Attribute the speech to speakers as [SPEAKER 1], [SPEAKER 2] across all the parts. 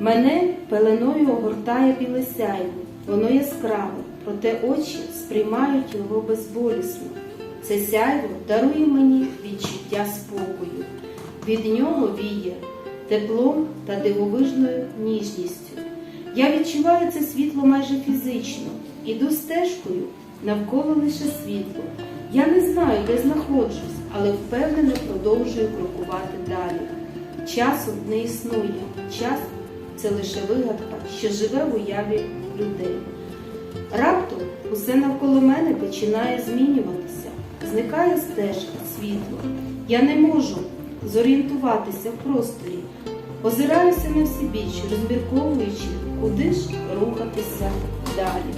[SPEAKER 1] Мене пеленою огортає біле сяйво, воно яскраве, проте очі сприймають його безболісно. Це сяйво дарує мені відчуття спокою. Від нього віє теплом та дивовижною ніжністю. Я відчуваю це світло майже фізично. Іду стежкою, навколо лише світло. Я не знаю, де знаходжусь, але впевнено продовжую крокувати далі. Часу не існує. Час це лише вигадка, що живе в уяві людей. Раптом усе навколо мене починає змінюватися. Зникає стежка, світло. Я не можу зорієнтуватися в просторі. Озираюся на всі біч, розмірковуючи, куди ж рухатися далі.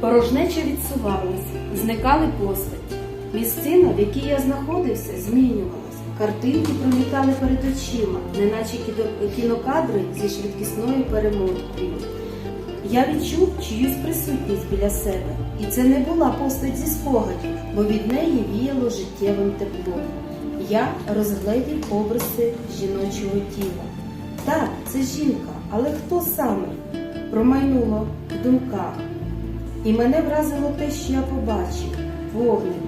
[SPEAKER 1] Порожнеча відсувалась, зникали постаті. Місцина, в якій я знаходився, змінювалась. Картинки пролітали перед очима, неначе кінокадри зі швидкісною перемоткою. Я відчув чиюсь присутність біля себе, і це не була постать зі спогадів, бо від неї віяло життєвим теплом. Я розгледів обриси жіночого тіла. Так, це жінка, але хто саме? Промайнуло в думках. І мене вразило те, що я побачив вогник,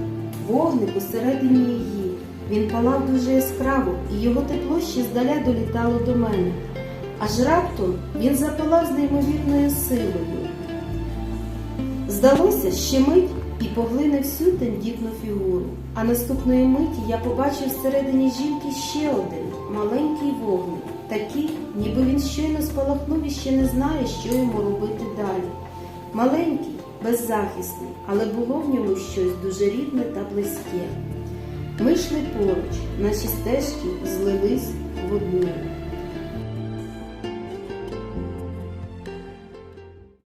[SPEAKER 1] вогник усередині її. Він палав дуже яскраво, і його тепло ще здаля долітало до мене. Аж раптом він запалав з неймовірною силою. Здалося, ще мить і поглине всю тендітну фігуру. А наступної миті я побачив всередині жінки ще один маленький вогник, такий, ніби він щойно спалахнув і ще не знає, що йому робити далі. Маленький, беззахисний, але було в ньому щось дуже рідне та близьке. Ми йшли поруч, наші стежки злились в одну.